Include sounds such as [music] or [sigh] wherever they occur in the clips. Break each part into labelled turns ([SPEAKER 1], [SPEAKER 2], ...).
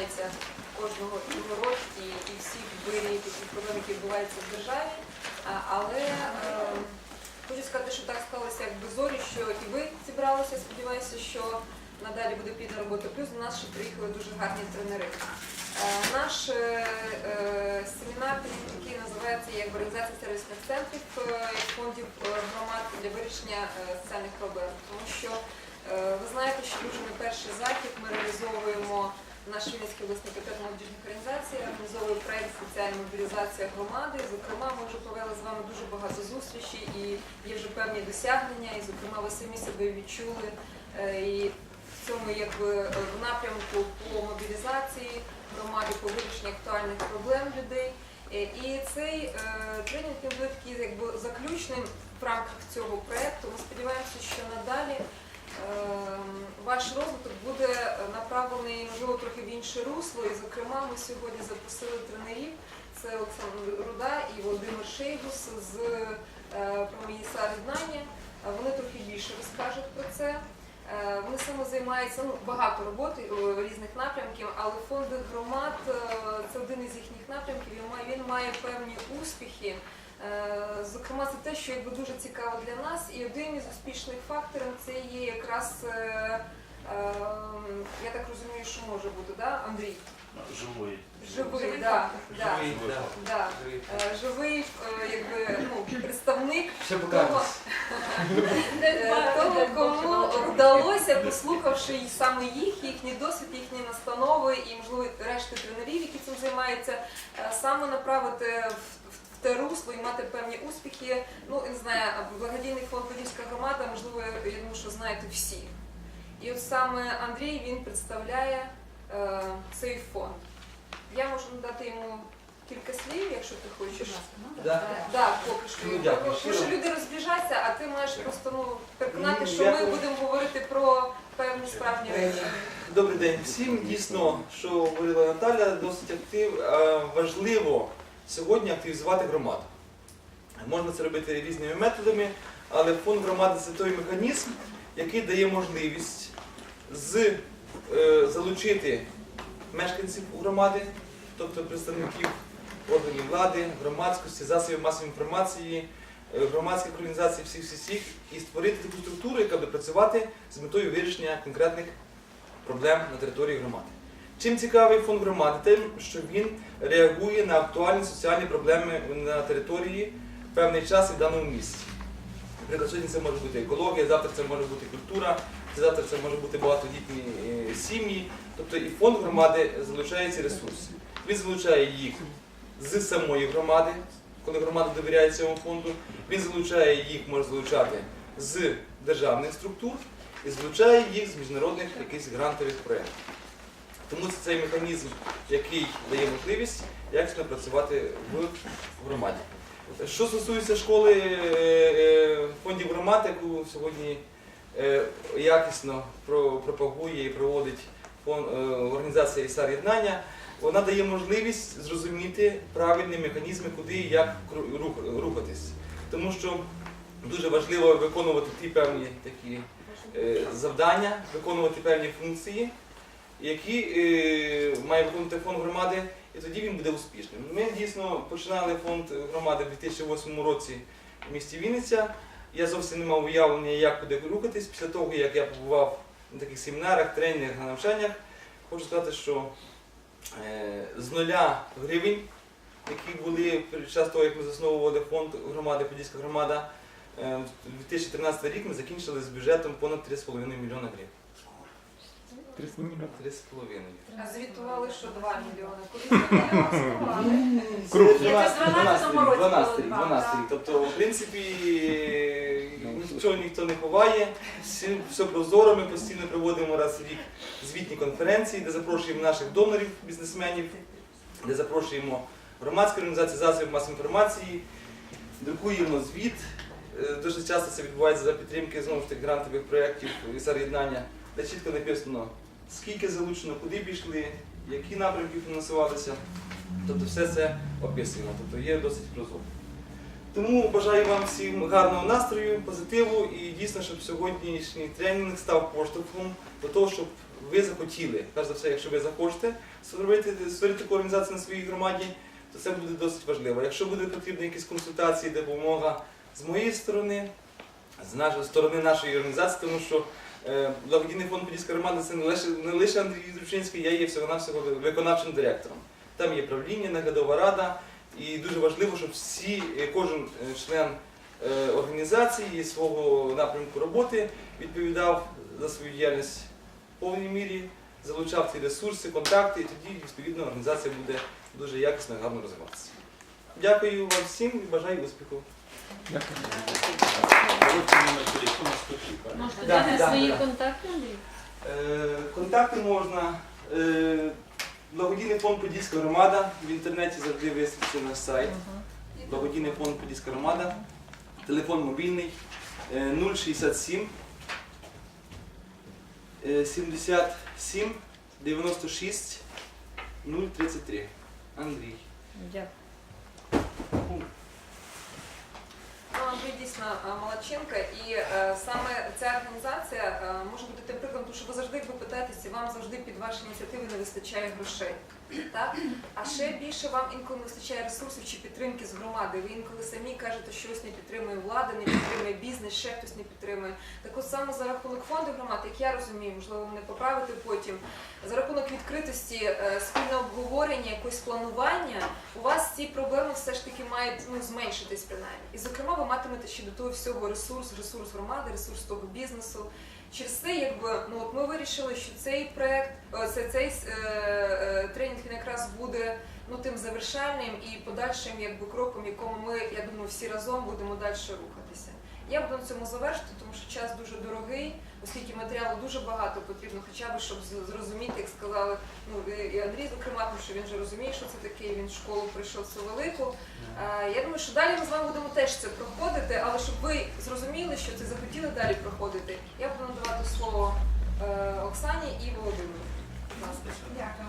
[SPEAKER 1] торкається кожного ворот, і, всіх проблем, які відбуваються в державі. Але е, хочу сказати, що так склалося якби зорі, що і ви зібралися. Сподіваюся, що надалі буде плідна робота. Плюс до нас ще приїхали дуже гарні тренери. Наш е, е, семінар який називається як організація сервісних центрів фондів громад для вирішення соціальних проблем. Тому що ви знаєте, що дуже не перший захід ми реалізовуємо наш Вінницький обласний комітет молодіжних організацій, організовує проект соціальна мобілізація громади. Зокрема, ми вже провели з вами дуже багато зустрічей і є вже певні досягнення. І, зокрема, ви самі себе відчули е, і в цьому якби в напрямку по мобілізації громади, по вирішенню актуальних проблем людей. Е, І цей е, тренінг буде такий якби заключним в рамках цього проекту. Ми сподіваємося, що надалі ваш розвиток буде направлений можливо трохи в інше русло. І зокрема, ми сьогодні запросили тренерів. Це Олександр Руда і Володимир Шейгус з е, проміса Е, Вони трохи більше розкажуть про це. Е, Вони саме займаються ну, багато роботи різних напрямків, але фонди громад це один із їхніх напрямків. Він має, він має певні успіхи. Е, Зокрема, це те, що якби дуже цікаво для нас, і один із успішних факторів це є якраз, е, е, я так розумію, що може бути, да, Андрій?
[SPEAKER 2] Живий.
[SPEAKER 1] Живий, да, да,
[SPEAKER 3] Живий, да.
[SPEAKER 1] да.
[SPEAKER 3] Живий.
[SPEAKER 1] Якби, ну, представник того. [laughs] Того, кому вдалося, послухавши саме їх, їхній досвід, їхні настанови і, можливо, решти тренерів, які цим займаються, саме направити в те русло і мати певні успіхи. Ну, я не знаю, благодійний фонд Подільська громада, можливо, я думаю, що знаєте всі. І от саме Андрій він представляє е, цей фонд. Я можу надати йому кілька слів, якщо ти хочеш.
[SPEAKER 3] Да.
[SPEAKER 1] Е, Да, поки що.
[SPEAKER 3] Ну, дякую,
[SPEAKER 1] Тому що люди розбіжаться, а ти маєш просто ну, переконати, що ми будемо говорити про певні справні
[SPEAKER 3] Е,
[SPEAKER 1] речі.
[SPEAKER 3] Добрий день всім. Дійсно, що говорила Наталя, досить актив. е, Важливо сьогодні активізувати громаду. Можна це робити різними методами, але фонд громади це той механізм, який дає можливість з, е, залучити мешканців громади, тобто представників органів влади, громадськості, засобів масової інформації, е, громадських організацій, всіх всіх і створити таку структуру, яка буде працювати з метою вирішення конкретних проблем на території громади. Чим цікавий фонд громади? Тим, що він реагує на актуальні соціальні проблеми на території певний час і в даному місці. Наприклад, сьогодні це може бути екологія, завтра це може бути культура, завтра це може бути багатодітні е, сім'ї. Тобто і фонд громади залучає ці ресурси. Він залучає їх з самої громади, коли громада довіряє цьому фонду. Він залучає їх, може залучати з державних структур і залучає їх з міжнародних якихось грантових проєктів. Тому це цей механізм, який дає можливість якісно працювати в громаді. Що стосується школи е, е, фондів громад, яку сьогодні е, якісно пропагує і проводить організація ІСАР єднання, вона дає можливість зрозуміти правильні механізми, куди і як рухатись. Тому що дуже важливо виконувати ті певні такі завдання, виконувати певні функції, які е, має виконувати фонд громади, і тоді він буде успішним. Ми дійсно починали фонд громади в 2008 році в місті Вінниця. Я зовсім не мав уявлення, як буде рухатись. Після того, як я побував на таких семінарах, тренінгах, на навчаннях, хочу сказати, що е, з нуля гривень, які були під час того, як ми засновували фонд громади, Подільська громада, е, 2013 рік ми закінчили з бюджетом понад 3,5 мільйона гривень. 3,5.
[SPEAKER 1] А звітували, що 2 мільйони. Коли звітували? [laughs]
[SPEAKER 3] Круг.
[SPEAKER 1] Якось 12 році
[SPEAKER 3] 12 рік, 12 рік. Тобто, в принципі, нічого ніхто не ховає, всі- все прозоро. Ми постійно проводимо раз в рік звітні конференції, де запрошуємо наших донорів, бізнесменів, де запрошуємо громадські організації, засобів масової інформації, друкуємо звіт. Е, Дуже часто це відбувається за підтримки знову ж таки грантових проєктів ІСАР єднання, де чітко написано, скільки залучено, куди пішли, які напрямки фінансувалися. Тобто все це описуємо, тобто є досить прозоро. Тому бажаю вам всім гарного настрою, позитиву і дійсно, щоб сьогоднішній тренінг став поштовхом до того, щоб ви захотіли. Перш за все, якщо ви захочете створити, створити таку організацію на своїй громаді, то це буде досить важливо. Якщо буде потрібні якісь консультації, допомога з моєї сторони, з нашої сторони нашої організації, тому що благодійний фонд Подільська громада це не лише, не лише Андрій Зручинський, я є всього-навсього виконавчим директором. Там є правління, наглядова рада, і дуже важливо, щоб всі, е, кожен е, член е, організації свого напрямку роботи відповідав за свою діяльність в повній мірі, залучав ці ресурси, контакти, і тоді відповідно організація буде дуже якісно і гарно розвиватися. Дякую вам всім і бажаю успіху.
[SPEAKER 2] Короткий номер телефона 103, правильно?
[SPEAKER 4] Можете
[SPEAKER 3] Да,
[SPEAKER 4] дати
[SPEAKER 3] да,
[SPEAKER 4] свої
[SPEAKER 3] да.
[SPEAKER 4] контакти, Андрій?
[SPEAKER 3] Е, Контакти можна. е, Благодійний фонд Подільська громада. В інтернеті завжди висвіться наш сайт. Благодійний фонд Подільська громада. Телефон мобільний е, 067 е, 77 96 033. Андрій.
[SPEAKER 4] Дякую.
[SPEAKER 1] Thank you. Дійсно е, молодчинка, і е, саме ця організація е, може бути тим прикладом, тому що ви завжди, ви питаєтеся, вам завжди під ваші ініціативи не вистачає грошей. Так? А ще більше вам інколи не вистачає ресурсів чи підтримки з громади. Ви інколи самі кажете, що щось не підтримує влада, не підтримує бізнес, ще хтось не підтримує. Так от саме за рахунок фонду громад, як я розумію, можливо, мене поправити потім, за рахунок відкритості, е, спільного обговорення, якогось планування, у вас ці проблеми все ж таки мають ну, зменшитись принаймні. І зокрема, ви матимете ще до того всього ресурс, ресурс громади, ресурс того бізнесу. Через це, якби ну от ми вирішили, що цей проект, о, це цей е, е, тренінг якраз буде ну тим завершальним і подальшим якби кроком, якому ми, я думаю, всі разом будемо далі рухатися. Я буду на цьому завершити, тому що час дуже дорогий, оскільки матеріалу дуже багато потрібно, хоча б щоб з- зрозуміти, як сказали, ну і Андрій, зокрема, тому що він вже розуміє, що це таке, він в школу прийшов цю велику. Я думаю, що далі ми з вами будемо теж це проходити, але щоб ви зрозуміли, що це захотіли далі проходити, я буду надавати слово е, Оксані і Володимиру.
[SPEAKER 5] Дякую.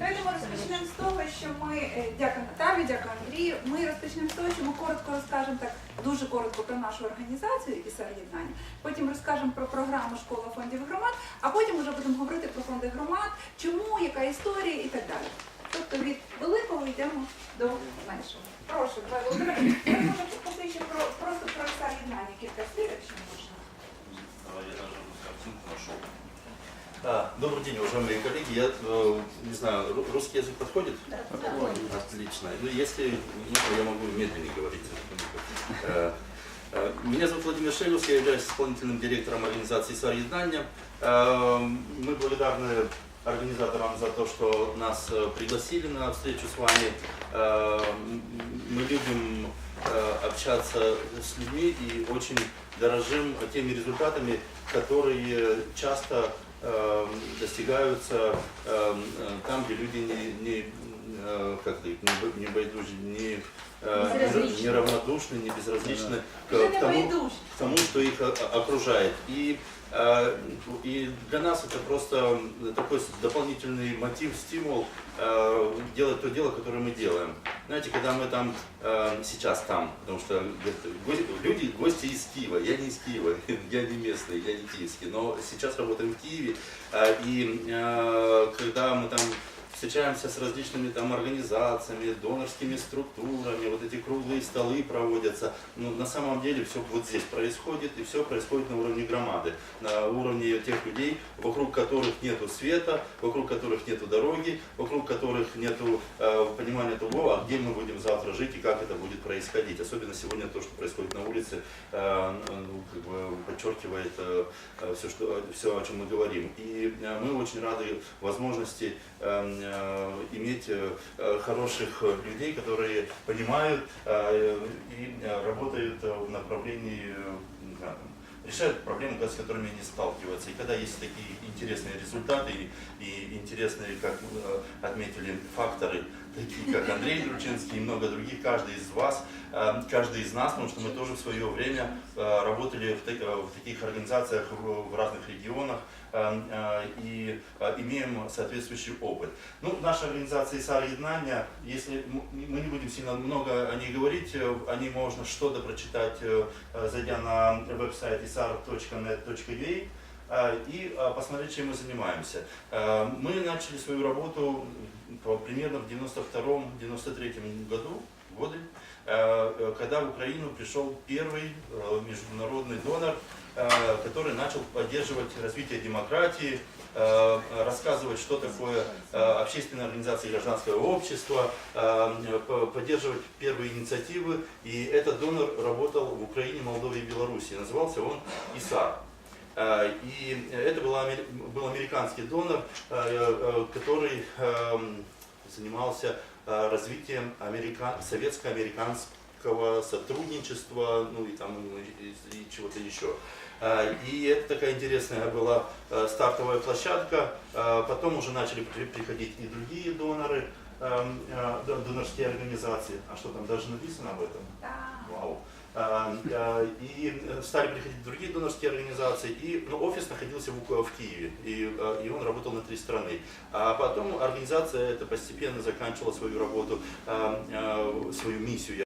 [SPEAKER 5] Давайте розпочнемо з того, що ми е, дякую Наталі, дякую Андрію. Ми розпочнемо з того, що ми коротко розкажемо так дуже коротко про нашу організацію ІСА єднання. Потім розкажемо про програму школа фондів громад, а потім вже будемо говорити про фонди громад, чому, яка історія і так далі. Тобто від великого йдемо до меншого. Прошу, Володимир, я можу поки що про просто
[SPEAKER 6] Добрый день, уважаемые коллеги. Я э, не знаю, ру- русский язык подходит? Отлично. Ну, если нужно, я могу медленнее говорить. Э, э, Меня зовут Владимир Шелюс, я являюсь исполнительным директором организации. Э, Мы благодарны организаторам за то, что нас пригласили на встречу с вами. Мы любим общаться с людьми и очень дорожим теми результатами, которые часто достигаются э, э, там, где люди не, не, э, как это, не, бо- не не, э, неравнодушны, не безразличны к,
[SPEAKER 5] Вже
[SPEAKER 6] к
[SPEAKER 5] не
[SPEAKER 6] тому, к тому, что их о- окружает. И, э, и для нас это просто такой дополнительный мотив, стимул э, делать то дело, которое мы делаем. Знаете, когда мы там, э, сейчас там, потому что люди, гости из Киева, я не из Киева, [laughs] я не местный, я не киевский, но сейчас работаем в Киеве, э, и э, когда мы там встречаемся с различными там организациями, донорскими структурами, вот эти круглые столы проводятся. Ну, на самом деле все вот здесь происходит, и все происходит на уровне громады, на уровне тех людей, вокруг которых нету света, вокруг которых нету дороги, вокруг которых нету э, понимания того, а где мы будем завтра жить и как это будет происходить. Особенно сегодня то, что происходит на улице, э, ну, как бы подчеркивает все, что, все, о чем мы говорим. И э, мы очень рады возможности э, э, иметь э, э, хороших э, людей, которые понимают э, и э, работают э, в направлении э, решают проблемы, с которыми они сталкиваются. И когда есть такие интересные результаты и, и интересные, как э, отметили, факторы, такие как Андрей [laughs] Дручинский и много других, каждый из вас, э, каждый из нас, потому что мы тоже в свое время э, работали в, та- в таких организациях в, разных регионах э, э, и э, имеем соответствующий опыт. Ну, наша организация ИСАР Еднания, если мы не будем сильно много о ней говорить, э, о ней можно что-то прочитать, э, э, зайдя на веб-сайт isar.net.ua. э, и э, посмотреть, чем мы занимаемся. Э, Мы начали свою работу примерно в 92-93 году, годы, э, когда в Украину пришел первый э, международный донор, который начал поддерживать развитие демократии, рассказывать, что такое общественная организация гражданского общества, э, по- поддерживать первые инициативы. И этот донор работал в Украине, Молдове и Беларуси. Назывался он ИСАР. Э, И это был, был американский донор, э, э, который эм, занимался развитием америка- советско-американского сотрудничества, ну и там и, и чего-то еще. И это такая интересная была стартовая площадка. Потом уже начали при- приходить и другие доноры, эм, дон- донорские организации. А что там даже написано об этом?
[SPEAKER 5] Да.
[SPEAKER 6] Вау. И стали приходить другие донорские организации, и ну, офис находился в, в Киеве, и, и он работал на три страны. А потом организация эта постепенно заканчивала свою работу, свою миссию.